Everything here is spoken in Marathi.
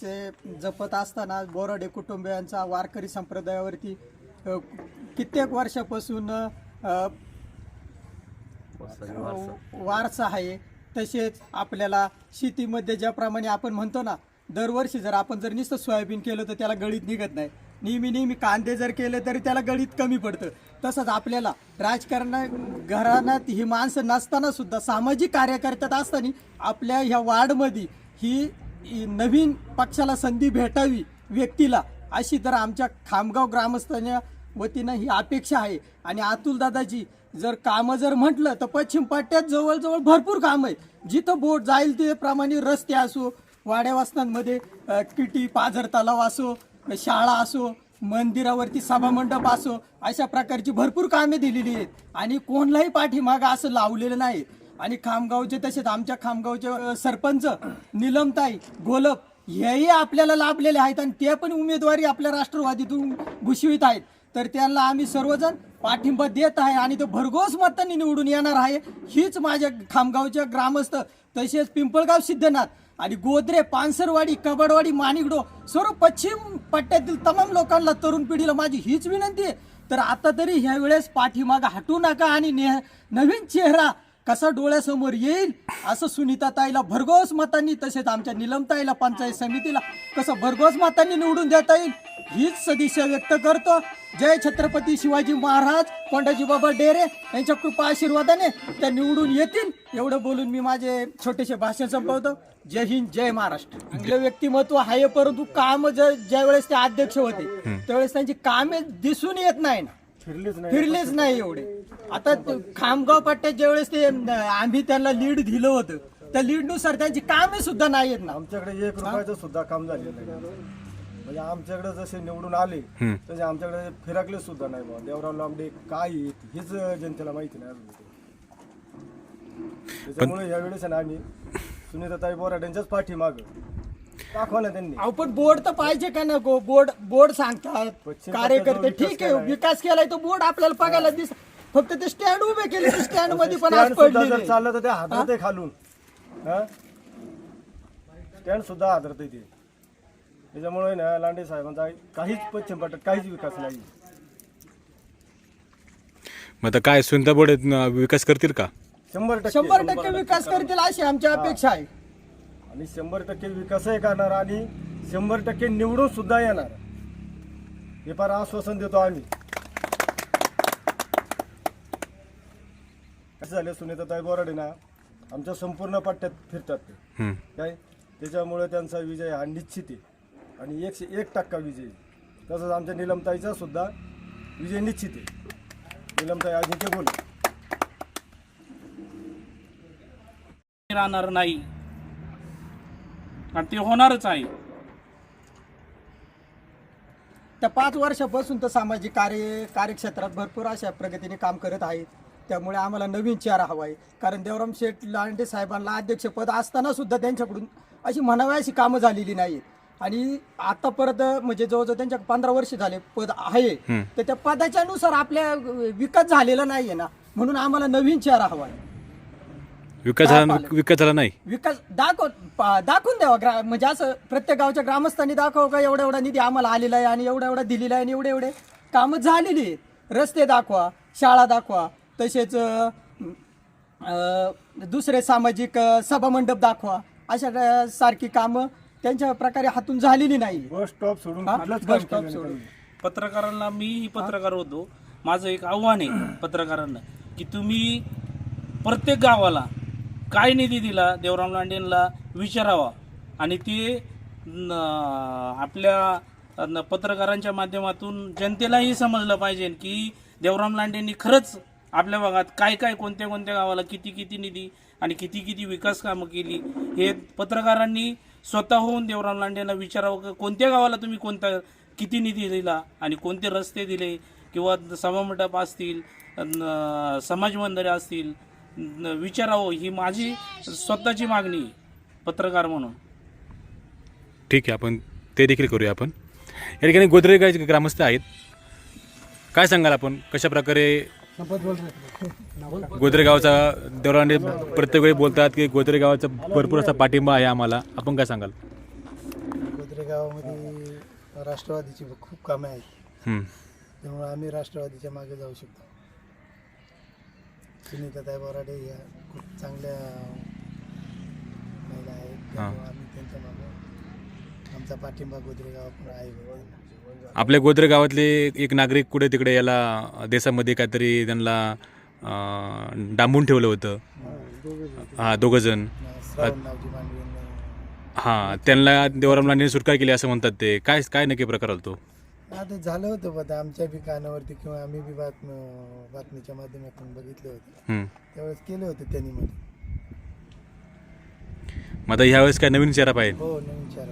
चे जपत असताना बोराडे कुटुंबियांचा वारकरी संप्रदायावरती कित्येक वर्षापासून वारसा आहे. तसेच आपल्याला शेतीमध्ये ज्याप्रमाणे आपण म्हणतो ना दरवर्षी जर आपण जर नुसतं सोयाबीन केलं तर त्याला गळीत निघत नाही. नेहमी नेहमी कांदे जर केले तरी त्याला गळीत कमी पडतं. तसंच आपल्याला राजकारणा घराण्यात ही माणसं नसताना सुद्धा सामाजिक कार्यकर्त्यात असताना आपल्या ह्या वार्डमध्ये ही नवीन पक्षाला संधी भेटावी व्यक्तीला अशी तर आमच्या खामगाव ग्रामस्थांच्या वतीनं ही अपेक्षा आहे. आणि अतुल दादाजी जर कामं जर म्हटलं तर पश्चिम पट्ट्यात जवळजवळ भरपूर काम आहे जिथं बोट जाईल ते प्रमाणे रस्ते असो वाड्यावासनांमध्ये किटी पाझर तलाव असो शाळा असो मंदिरावरती सभामंडप असो अशा प्रकारची भरपूर कामे दिलेली आहेत. आणि कोणलाही पाठीमागं असं लावलेलं नाही. आणि खामगावचे तसेच आमच्या खामगावचे सरपंच निलमताई गोलप हेही आपल्याला लाभलेले आहेत आणि ते पण उमेदवारी आपल्या राष्ट्रवादीतून घुसवित आहेत. तर त्यांना आम्ही सर्वजण पाठिंबा देत आहे आणि तो भरघोस मतांनी निवडून येणार आहे हीच माझ्या खामगावच्या ग्रामस्थ तसेच पिंपळगाव सिद्धनाथ आणि गोदरे पानसरवाडी कबडवाडी माणिकडो सर्व पश्चिम पट्ट्यातील तमाम लोकांना तरुण पिढीला माझी हीच विनंती आहे. तर आता तरी ह्या वेळेस पाठीमागं हटू नका आणि ने नवीन चेहरा कसा डोळ्यासमोर येईल असं सुनीताताईला भरघोस मतांनी तसेच आमच्या निलमताईला पंचायत समितीला कसं भरघोस मतांनी निवडून देता येईल हीच सदिच्छा व्यक्त करतो. जय छत्रपती शिवाजी महाराज कोंडाजी बाबा डेरे यांच्या कृपा आशीर्वादाने त्या निवडून येतील एवढं बोलून मी माझे छोटेसे भाषण संपवतो. जय हिंद जय महाराष्ट्र. आपलं व्यक्तिमत्व आहे परंतु काम ज्या वेळेस ते अध्यक्ष होते त्यावेळेस त्यांची कामे दिसून येत नाही ना. फिरलीच नाही. फिरलेच नाही एवढे. आता खामगाव पट्ट्यात ज्यावेळेस ते आम्ही त्यांना लीड दिलं होतं त्या लीडनुसार त्यांची कामे सुद्धा नाही आहेत ना. आमच्याकडे एक रुपयाचं सुद्धा काम झालेलं नाही. म्हणजे आमच्याकडे जसे निवडून आले तसे आमच्याकडे फिरकले सुद्धा नाही बा देवराव लांबडे काय आहेत हेच जनतेला माहिती नाही अजून. त्याच्यामुळे यावेळेस आम्ही सुनीताताई बोराड्यांच्याच पाठीमाग दाखवा ना त्यांनी. अहो पण बोर्ड तर पाहिजे का ना गो बोर्ड बोर्ड सांगतात पश्चिम कार्यकर्ते पट्ट्याचा ठीक आहे विकास केलाय. विकास केलाय तो बोर्ड आपल्याला बघायला दिस फक्त ते स्टँड उभे केले स्टँडमध्ये पण आज स्टँड सुद्धा पडलेले जर चाललं तर ते हादरत आहे खालून. स्टँड सुद्धा हादरत आहे ते. त्याच्यामुळे ना लांडे साहेबांचा काहीच पश्चिम पट्ट्यात काहीच विकास नाही. मग आता काय सुनीता न- विकास करतील का? शंभर टक्के. शंभर टक्के विकास करतील अशी आमची अपेक्षा आहे. आणि शंभर टक्के विकासही करणार आणि शंभर टक्के निवडून सुद्धा येणार. हे फार आश्वासन देतो आम्ही. कसं झालं सुनीताताई बोराडे ना आमच्या संपूर्ण पट्ट्यात फिरतात ते. हम्म. काय? त्याच्यामुळे त्यांचा विजय हा निश्चित आहे. आणि एकशे एक टक्का विजय. तसंच आमच्या निलमताईचा सुद्धा विजय निश्चित आहे. निलमताई अजिंक्य बोल राहणार नाही. आणि ते होणारच आहे. त्या पाच वर्षापासून तर सामाजिक कार्य कार्यक्षेत्रात भरपूर अशा प्रगतीने काम करत आहेत. त्यामुळे आम्हाला नवीन चेहरा हवा आहे. कारण देवराम शेठ लांडे साहेबांना अध्यक्षपद असताना सुद्धा त्यांच्याकडून अशी म्हणावी अशी कामं झालेली नाहीत. आणि आता परत म्हणजे जवळजवळ त्यांच्या पंधरा वर्ष झाले पद आहे. तर त्या पदाच्या नुसार आपल्या विकास झालेला नाहीये ना. म्हणून आम्हाला नवीन चेहरा हवा आहे. विकास झाला पाहिलं? विकास झाला नाही विकास दाखव पा- दाखवून द्यावा ग्रा म्हणजे असं प्रत्येक गावच्या ग्रामस्थांनी दाखव का एवढा एवढा निधी आम्हाला आलेला आहे आणि एवढा एवढा दिलेला आहे आणि एवढे एवढे कामं झालेली आहेत रस्ते दाखवा शाळा दाखवा तसेच अं, अं, दुसरे सामाजिक अं, सभामंडप दाखवा अशा अं, सारखी कामं त्यांच्या प्रकारे हातून झालेली नाही बस स्टॉप सोडून हा? कुठलंच बस स्टॉप केलं नाही सोडून. त्यांनी. पत्रकारांना मीही पत्रकार होतो माझं एक आव्हान आहे पत्रकारांना की तुम्ही प्रत्येक गावाला काय निधी दिला देवराम लांडेंना विचारावा. आणि ते आपल्या न, पत्रकारांच्या माध्यमातून जनतेलाही समजलं पाहिजे की देवराम लांडेंनी खरंच आपल्या भागात काय काय कोणत्या कोणत्या गावाला किती किती निधी आणि किती किती विकास कामं केली हे पत्रकारांनी स्वतः होऊन देवराम लांडेंना विचारावं कोणत्या गावाला तुम्ही कोणता किती निधी दिला आणि कोणते रस्ते दिले किंवा सभामंडप असतील समाज मंदिरे असतील विचारावं ही माझी स्वतःची मागणी आहे, पत्रकार म्हणून. ठीक आहे आपण ते देखील करूया आपण. या ठिकाणी गोदरे गावचे ग्रामस्थ आहेत काय सांगाल आपण? कशा प्रकारे गोदरे गावचा देवरांडे प्रत्येक वेळी बोलतात की गोदरे गावाचा भरपूर असा पाठिंबा आहे आम्हाला आपण काय सांगाल? गोदरे गावामध्ये राष्ट्रवादीची खूप कामे आहेत. त्यामुळे आम्ही राष्ट्रवादीच्या मागे जाऊ शकतो. सुनीताताई बोराडे या खूप चांगल्या महिला आहेत. त्यामुळे आम्ही त्यांच्या मागे आमचा पाठिंबा गोदरे गावाकडून आहे. आपल्या गोदरे गावातले एक नागरिक कुठे तिकडे याला देशामध्ये काहीतरी त्यांना अं, डांबून ठेवलं होतं. हां दोघं जण श्रावण नावजी मांडवी यांनी हां त्यांना देवराम लांडेने सुटका केली असं म्हणतात ते. काय काय नक्की प्रकार होतो? आता झालं होतं बघा आमच्या बी कानावरती किंवा आम्ही बी बातम बातमीच्या माध्यमातून बघितले होते. हं. त्यावेळेस केले होते त्यांनी मध्ये मग आता ह्यावेळेस काय नवीन चेहरा पाहिजे? हो नवीन चार